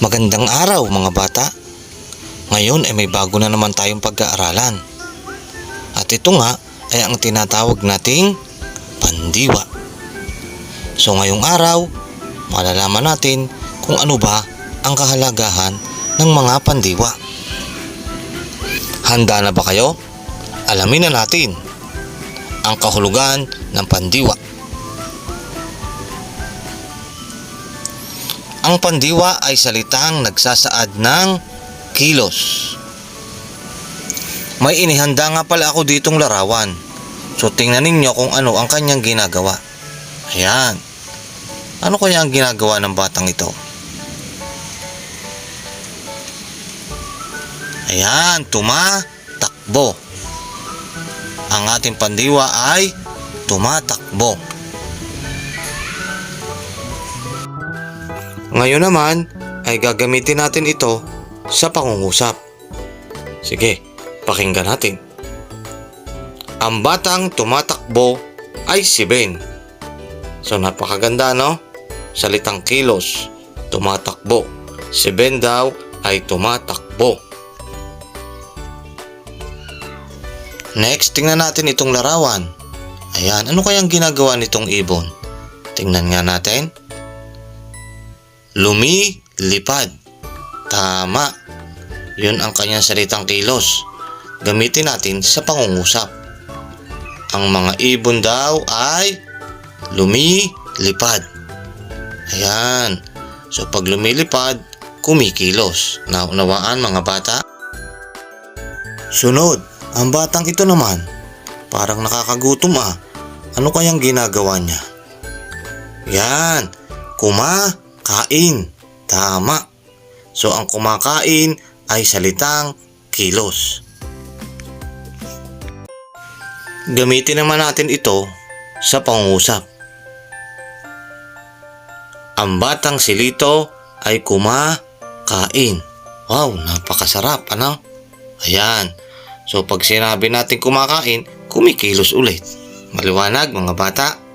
Magandang araw mga bata. Ngayon ay may bago na naman tayong pag-aaralan. At ito nga ay ang tinatawag nating pandiwa. So ngayong araw, malalaman natin kung ano ba ang kahalagahan ng mga pandiwa. Handa na ba kayo? Alamin na natin ang kahulugan ng pandiwa. Ang pandiwa ay salitang nagsasaad ng kilos. May inihanda nga pala ako ditong larawan. So tingnan ninyo kung ano ang kanyang ginagawa. Ayan. Ano kaya ang ginagawa ng batang ito? Ayan, tumatakbo. Ang ating pandiwa ay tumatakbo. Ngayon naman ay gagamitin natin ito sa pangungusap. Sige, pakinggan natin. Ang batang tumatakbo ay si Ben. So napakaganda no? Salitang kilos, tumatakbo. Si Ben daw ay tumatakbo. Next, tingnan natin itong larawan. Ayan, ano kayang ginagawa nitong ibon? Tingnan nga natin. Lumilipad. Tama. Yun ang kanyang salitang kilos. Gamitin natin sa pangungusap. Ang mga ibon daw ay lumilipad. Ayan. So pag lumilipad, kumikilos. Naunawaan mga bata? Sunod, ang batang ito naman, parang nakakagutom ah. Ano kayang ginagawa niya? Yan, kumakain. Tama. So ang kumakain ay salitang kilos. Gamitin naman natin ito sa pangungusap. Ang batang silito ay kumakain. Wow, napakasarap, ano? Ayan. So pag sinabi natin kumakain, kumikilos ulit. Maliwanag mga bata.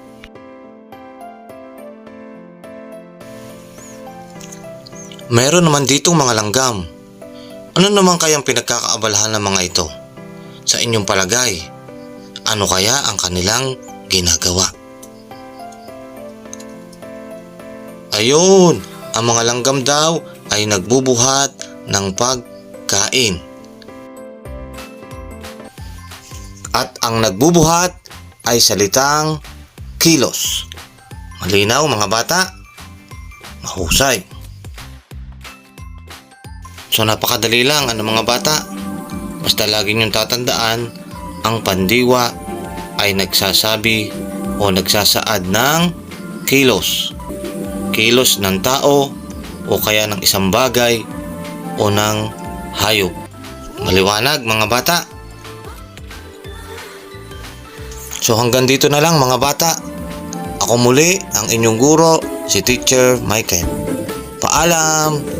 Meron naman ditong mga langgam. Ano naman kayang pinagkakaabalahan ng mga ito? Sa inyong palagay, ano kaya ang kanilang ginagawa? Ayun, ang mga langgam daw ay nagbubuhat ng pagkain. At ang nagbubuhat ay salitang kilos. Malinaw mga bata? Mahusay. So napakadali lang ano mga bata. Basta lagi niyong tatandaan, ang pandiwa ay nagsasabi o nagsasaad ng kilos. Kilos ng tao o kaya ng isang bagay o ng hayop. Maliwanag mga bata. So hanggang dito na lang mga bata. Ako muli ang inyong guro, si Teacher Michael. Paalam!